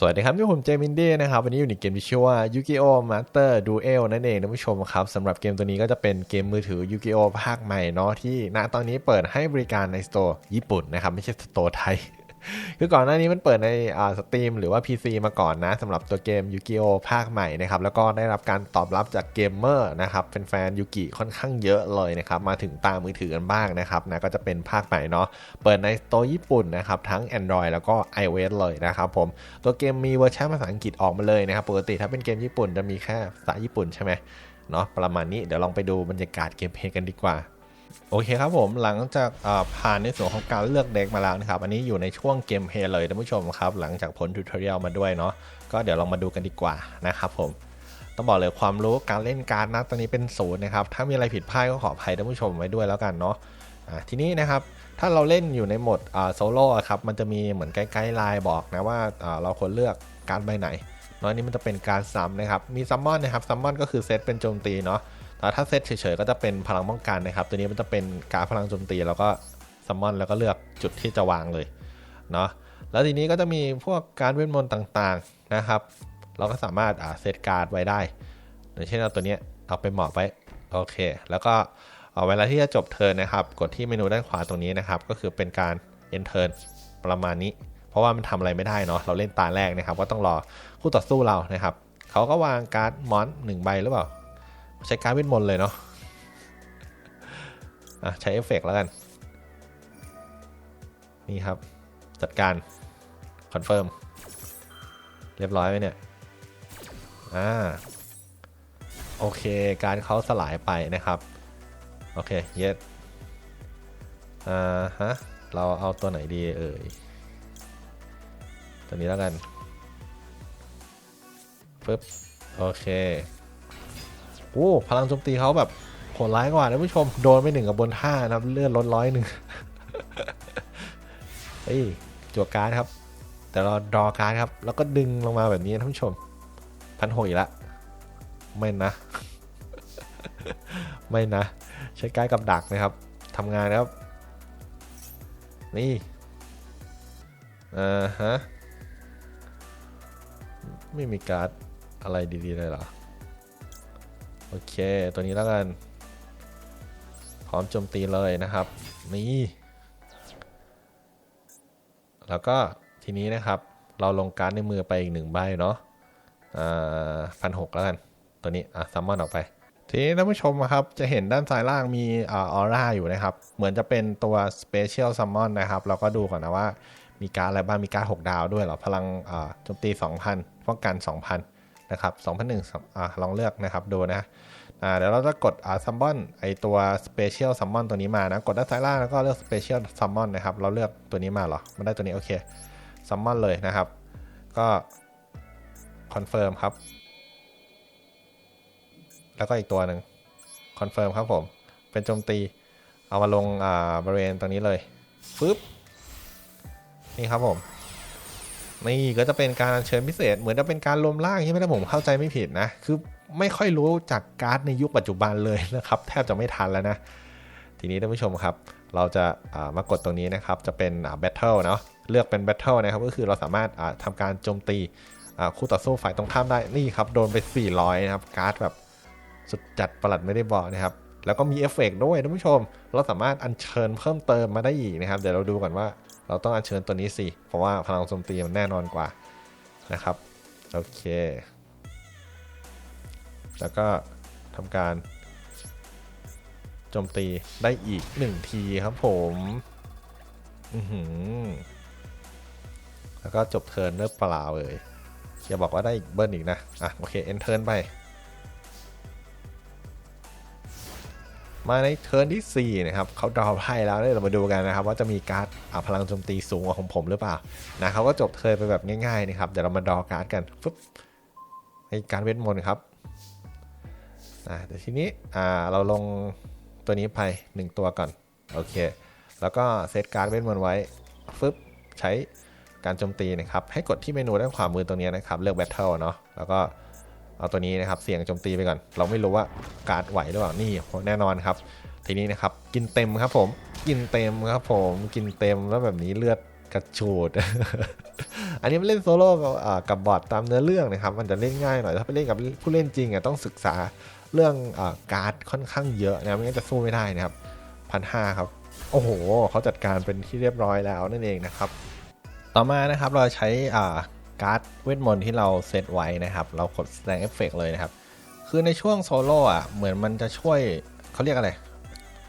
สวัสดีครับที่ผมเจมินเด้นะครับ วันนี้อยู่ในเกมที่ชื่อว่า Yu-Gi-Oh! Master Duel นั่นเองท่านผู้ชมครับสำหรับเกมตัวนี้ก็จะเป็นเกมมือถือ Yu-Gi-Oh! ภาคใหม่เนาะที่ณตอนนี้เปิดให้บริการในสโตร์ญี่ปุ่นนะครับ ไม่ใช่สโตร์ไทย คือก่อนหน้านี้มันเปิดในอ่าสตรีมหรือว่า PC มาก่อนนะสำหรับตัวเกม Yu-Gi-Oh! ภาคใหม่นะครับแล้วก็ได้รับการตอบรับจากเกมเมอร์นะครับเป็นแฟนยูกิค่อนข้างเยอะเลยนะครับมาถึงตามมือถือกันบ้างนะครับนะก็จะเป็นภาคใหม่เนาะเปิดในโตร์ญี่ปุ่นนะครับทั้ง Android แล้วก็ iOS เลยนะครับผมตัวเกมมีเวอร์ชันภาษาอังกฤษออกมาเลยนะครับปกติถ้าเป็นเกมญี่ปุ่นจะมีแค่ภาษาญี่ปุ่นใช่ไหมเนาะประมาณนี้เดี๋ยวลองไปดูบรรยากาศเกมเพลย์กันดีกว่า โอเคครับผมหลังจากผ่านในส่วนของการเลือกเด็กมาแล้วนะครับ อันนี้อยู่ในช่วงเกมเพลย์เลยท่านผู้ชมครับ หลังจากผลทูตอเรียลมาด้วยเนาะก็เดี๋ยวลองมาดูกันดีกว่านะครับผมต้องบอกเลยความรู้การเล่นการดนะตอนนี้เป็นศูนย์นะครับ ถ้ามีอะไรผิดพลาดก็ขออภัยท่านผู้ชมไว้ด้วยแล้วกันเนาะอ่าทีนี้นะครับ ถ้าเราเล่นอยู่ในโหมดโซโล่ครับมันจะมีเหมือนใกล้ๆไลน์บอกนะว่าเราควรเลือกการดใบไหนเนาะนนี้มันจะเป็นการซ้ำนะครับมีซัมมอนนะครับซัมมอนก็คือเซตเป็นโจมตีเนาะ แต่ถ้าเซตเฉยๆก็จะเป็นพลังป้องกันนะครับ ตัวนี้มันจะเป็นการพลังโจมตีแล้วก็ซัมมอนแล้วก็เลือกจุดที่จะวางเลยเนาะแล้วทีนี้ก็จะมีพวกการเวทมนต์ต่างๆนะครับ เราก็สามารถอ่าเซตการ์ดไว้ได้อย่างเช่นเอาตัวนี้เอาไปหมอบไว้โอเค แล้วก็เวลาที่จะจบเทิร์นนะครับ กดที่เมนูด้านขวาตรงนี้นะครับ ก็คือเป็นการ end turn ประมาณนี้ เพราะว่ามันทำอะไรไม่ได้เนาะเราเล่นตาแรกนะครับ ก็ต้องรอคู่ต่อสู้เรานะครับเขาก็วางการ์ดมอนหนึ่งใบหรือเปล่า ใช้การดเวทมนต์เลยเนาะอะใช้เอฟเฟกต์แล้วกัน นี่ครับ จัดการ คอนเฟิร์ม เรียบร้อยไหมเนี่ย อ่า โอเค การเขาสลายไปนะครับ โอเค เย็ดอ่าฮะ เราเอาตัวไหนดีเอ่ย ตัวนี้แล้วกันปึ๊บ โอเค โอ้พลังโจมตีเขาแบบโหดร้ายกว่าท่านผู้ชมโดนไปหนึ่งกับบนท่านะครับเลือดลดร้อยหนึ่งเฮ้ยจั่วการ์ดครับ แต่เราดอการ์ดครับ แล้วก็ดึงลงมาแบบนี้ท่านผู้ชมพันหกอีกละไม่นะ ไม่นะ ใช้การ์ดกับดักนะครับทำงานนะครับ นี่อ่าฮะไม่มีการ์ดอะไรดีๆเลยเหรอ โอเค ตัวนี้แล้วกัน พร้อมโจมตีเลยนะครับ นี่ แล้วก็ทีนี้นะครับ เราลงการในมือไปอีกหนึ่งใบเนาะพันหกแล้วกัน ตัวนี้ อะซัมมอนออกไป ทีนี้ท่านผู้ชมครับ จะเห็นด้านซ้ายล่างมีออร่าอยู่นะครับ เหมือนจะเป็นตัว Special Summon นนะครับ เราก็ดูก่อนนะว่า มีการอะไรบ้าง มีการด6ดาวด้วยเหรอ พลังโจมตี 2,000 ป้องกัน 2,000 นะครับ2001อ่าลองเลือกนะครับดูนะอ่าเดี๋ยวเราจะกดอ่าซัมมอนไอตัว Special Summon ตัวนี้มานะ กดด้านซ้ายล่างแล้วก็เลือก Special Summon นะครับ เราเลือกตัวนี้มาเหรอ มันได้ตัวนี้โอเค Summon เลยนะครับ ก็คอนเฟิร์มครับ แล้วก็อีกตัวหนึ่งคอนเฟิร์มครับผม เป็นโจมตี เอามาลงอ่าบริเวณตรงนี้เลยฟึบนี่ครับผม นี่ก็จะเป็นการเชิญพิเศษ เหมือนจะเป็นการรวมร่างใช่ไหมถ้าผมเข้าใจไม่ผิดนะ คือไม่ค่อยรู้จากการ์ดในยุคปัจจุบันเลยนะครับ แทบจะไม่ทันแล้วนะ ทีนี้ท่านผู้ชมครับ เราจะมากดตรงนี้นะครับ จะเป็นแบทเทิลเนาะเลือกเป็นแบทเทิลนะครับ ก็คือเราสามารถทำการโจมตีคู่ต่อสู้ฝ่ายตรงข้ามได้นี่ครับโดนไป 400 นะครับ การ์ดแบบสุดจัดประหลัดไม่ได้บอกนะครับ แล้วก็มีเอฟเฟกด้วยท่านผู้ชม เราสามารถอัญเชิญเพิ่มเติมมาได้อีกนะครับ เดี๋ยวเราดูก่อนว่า เราต้องอัญเชิญตัวนี้สิ เพราะว่าพลังโจมตีมันแน่นอนกว่านะครับ โอเค แล้วก็ทำการโจมตีได้อีก 1 ทีครับผม อือหือ แล้วก็จบเทิร์นเริ่มเปล่าเลยอย่าบอกว่าได้อีกเบิ้ลอีกนะ อะ โอเค เอนเทิร์นไป มาในเทิร์นที่ 4 นะครับเขาดรอปให้แล้วเรามาดูกันนะครับ ว่าจะมีการ์ดพลังโจมตีสูงกว่าของผมหรือเปล่านะเขาก็จบเทิร์นไปแบบง่ายๆนะครับเดี๋ยวเรามาดรอการ์ดกันฟึบให้การเวทมนต์ครับอ่าแต่ทีนี้อ่าเราลงตัวนี้ไป1ตัวก่อนโอเค แล้วก็เซตการ์ดเวทมนต์ไว้ฟึบใช้การโจมตีนะครับ ให้กดที่เมนูด้านขวามือตรงนี้นะครับ เลือกแบทเทิลเนาะแล้วก็ เอาตัวนี้นะครับเสี่ยงโจมตีไปก่อน เราไม่รู้ว่าการ์ดไหวหรือเปล่านี่แน่นอนครับ ทีนี้นะครับกินเต็มครับผมกินเต็มครับผมกินเต็มแล้วแบบนี้เลือดกระชูดอันนี้มันเล่นโซโล่กับอ่ากับอทตามเนื้อเรื่องนะครับ มันจะเล่นง่ายหน่อยถ้าไปเล่นกับผู้เล่นจริงอะต้องศึกษาเรื่องอการ์ดค่อนข้างเยอะนะไม่งั้นจะสู้ไม่ได้นะครับพันห้าครับ โอ้โหเขาจัดการเป็นที่เรียบร้อยแล้วนั่นเองนะครับ ต่อมานะครับเราใช้อ่า การ์ดเวทมนต์ที่เราเซตไว้นะครับ เรากดแสดงเอฟเฟกเลยนะครับ คือในช่วงโซโล่อะเหมือนมันจะช่วยเขาเรียกอะไร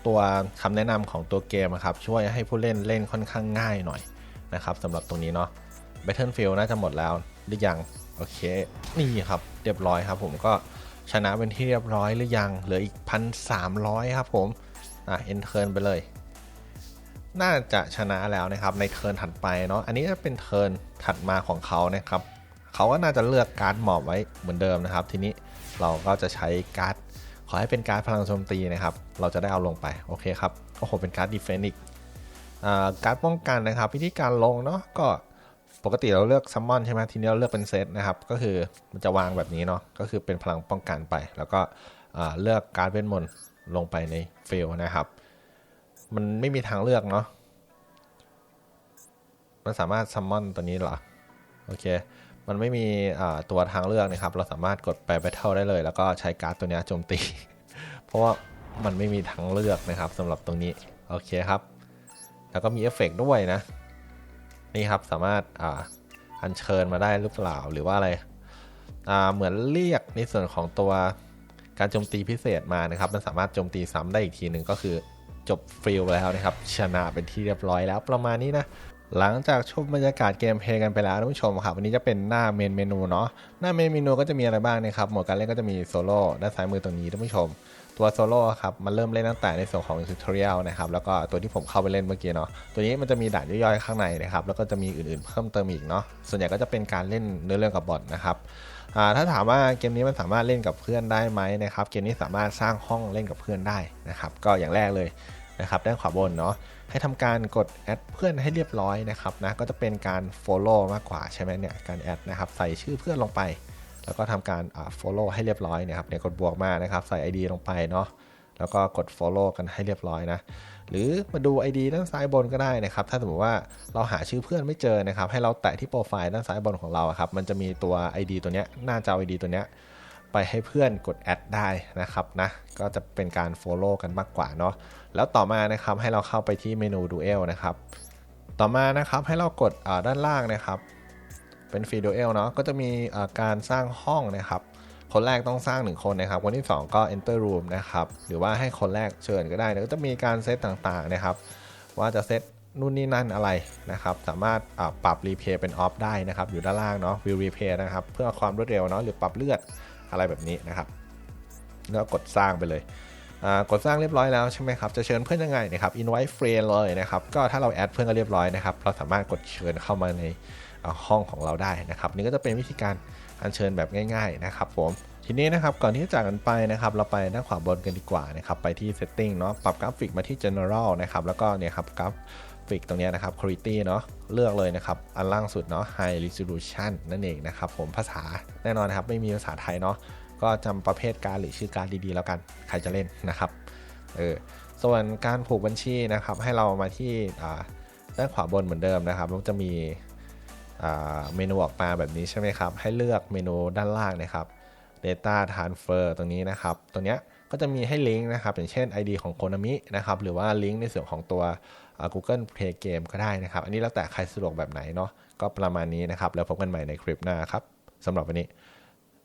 ตัวคำแนะนำของตัวเกมครับ ช่วยให้ผู้เล่นเล่นค่อนข้างง่ายหน่อยนะครับสำหรับตรงนี้เนาะ Battlefield น่าจะหมดแล้วหรือยัง โอเค นี่ครับ เรียบร้อยครับผมก็ชนะเป็นที่เรียบร้อยหรือยัง เหลืออีกพันสามร้อยครับผม อะ เอ็นเทิร์นไปเลย น่าจะชนะแล้วนะครับในเทิร์นถัดไปเนาะอันนี้จะเป็นเทิร์นถัดมาของเขานะครับเขาก็น่าจะเลือกการ์ดหมอบไว้เหมือนเดิมนะครับ ทีนี้เราก็จะใช้การ์ดขอให้เป็นการ์ดพลังโจมตีนะครับ เราจะได้เอาลงไปโอเคครับโอ้โหเป็นการ์ดดีเฟนต์อีกการ์ดป้องกันนะครับ วิธีการลงเนาะก็ปกติเราเลือกซัมมอนใช่ไหมทีนี้เราเลือกเป็นเซตนะครับ ก็คือมันจะวางแบบนี้เนาะก็คือเป็นพลังป้องกันไป แล้วก็เลือกการ์ดเวทมนต์ลงไปในเฟลนะครับ มันไม่มีทางเลือกเนาะมันสามารถซัมมอนตัวนี้เหรอ โอเค มันไม่มีตัวทางเลือกนะครับ เราสามารถกดไปแบทเทิลได้เลย แล้วก็ใช้การ์ดตัวนี้โจมตี เพราะว่ามันไม่มีทางเลือกนะครับสำหรับตรงนี้ โอเคครับ แล้วก็มีเอฟเฟกด้วยนะ นี่ครับสามารถอ่าอัญเชิญมาได้หรือเปล่าหรือว่าอะไร อ่า เหมือนเรียกในส่วนของตัวการโจมตีพิเศษมานะครับ มันสามารถโจมตีซ้ำได้อีกทีหนึ่งก็คือ จบฟิลแล้วนะครับ ชนะเป็นที่เรียบร้อยแล้วประมาณนี้นะ หลังจากชมบรรยากาศเกมเพลย์กันไปแล้วท่านผู้ชมครับวันนี้จะเป็นหน้าเมนเมนูเนาะหน้าเมนเมนูก็จะมีอะไรบ้างนะครับ หมดการเล่นก็จะมีโซโล่ด้านซ้ายมือตรงนี้ท่านผู้ชม ตัวโซโล่ครับมันเริ่มเล่นตั้งแต่ในส่วนของทูตอเรียลนะครับแล้วก็ตัวที่ผมเข้าไปเล่นเมื่อกี้เนาะตัวนี้มันจะมีด่านย่อยๆข้างในนะครับแล้วก็จะมีอื่นๆเพิ่มเติมอีกเนาะส่วนใหญ่ก็จะเป็นการเล่นเนื้อเรื่องกับบอทนะครับ ถ้าถามว่าเกมนี้มันสามารถเล่นกับเพื่อนได้ไหมนะครับเกมนี้สามารถสร้างห้องเล่นกับเพื่อนได้นะครับ ก็อย่างแรกเลยนะครับด้านขวาบนเนาะให้ทำการกดแอดเพื่อนให้เรียบร้อยนะครับนะก็จะเป็นการ Follow มากกว่าใช่ไหมเนี่ยการแอดนะครับใส่ชื่อเพื่อนลงไป แล้วก็ทำการ follow ให้เรียบร้อยนะครับเนี่ยกดบวกมานะครับใส่ ID ลงไปเนาะ แล้วก็กด follow กันให้เรียบร้อยนะ หรือมาดู ID ด้านซ้ายบนก็ได้นะครับ ถ้าสมมติว่าเราหาชื่อเพื่อนไม่เจอนะครับ ให้เราแตะที่โปรไฟล์ด้านซ้ายบนของเราครับ มันจะมีตัว ID ตัวเนี้ยหน้าจอ ID ตัวเนี้ยไปให้เพื่อนกดแอดได้นะครับนะ ก็จะเป็นการ follow กันมากกว่าเนาะ แล้วต่อมานะครับให้เราเข้าไปที่เมนู Duel นะครับ ต่อมานะครับให้เรากดด้านล่างนะครับ เป็นฟรีดูเอลเนาะ ก็จะมีการสร้างห้องนะครับ คนแรกต้องสร้าง 1 คนนะครับ คนที่ 2 ก็ enter room นะครับ หรือว่าให้คนแรกเชิญก็ได้แล้วก็จะมีการเซตต่างๆนะครับ ว่าจะเซตนู่นนี่นั่นอะไรนะครับ สามารถปรับรีเพย์เป็นออฟได้นะครับ อยู่ด้านล่างเนาะวิวรีเพย์นะครับ เพื่อความรวดเร็วเนาะหรือปรับเลือดอะไรแบบนี้นะครับ แล้วกดสร้างไปเลย กดสร้างเรียบร้อยแล้วใช่ไหมครับ จะเชิญเพื่อนยังไงนะครับ invite friend เลยนะครับ ก็ถ้าเราแอดเพื่อนก็เรียบร้อยนะครับ เราสามารถกดเชิญเข้ามาในห้องของเราได้นะครับ นี่ก็จะเป็นวิธีการอัญเชิญแบบง่าย ๆนะครับ ผม ทีนี้นะครับ ก่อนที่จะจากกันไปนะครับ เราไปด้านขวาบนกันดีกว่านะครับ ไปที่ setting เนาะ ปรับกราฟิกมาที่ general นะครับ แล้วก็เนี่ยครับกราฟิกตรงนี้นะครับ quality เนาะเลือกเลยนะครับ อันล่างสุดเนาะ high resolution นั่นเองนะครับ ผม ภาษาแน่นอนนะครับ ไม่มีภาษาไทยเนาะ ก็จำประเภทการหรือชื่อการดีๆ แล้วกัน ใครจะเล่นนะครับ เออ ส่วนการผูกบัญชีนะครับ ให้เรามาที่ด้านขวาบนเหมือนเดิมนะครับแล้วจะมีเมนูออกมาแบบนี้ใช่ไหมครับ ให้เลือกเมนูด้านล่างนะครับ Data Transfer ตรงนี้นะครับตรงนี้ก็จะมีให้ลิงก์นะครับ อย่างเช่น ID ของ Konami นะครับ หรือว่าลิงก์ในส่วนของตัว Google Play Game ก็ได้นะครับ อันนี้แล้วแต่ใครสะดวกแบบไหนเนาะ ก็ประมาณนี้นะครับ แล้วพบกันใหม่ในคลิปหน้าครับสำหรับวันนี้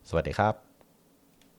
สวัสดีครับ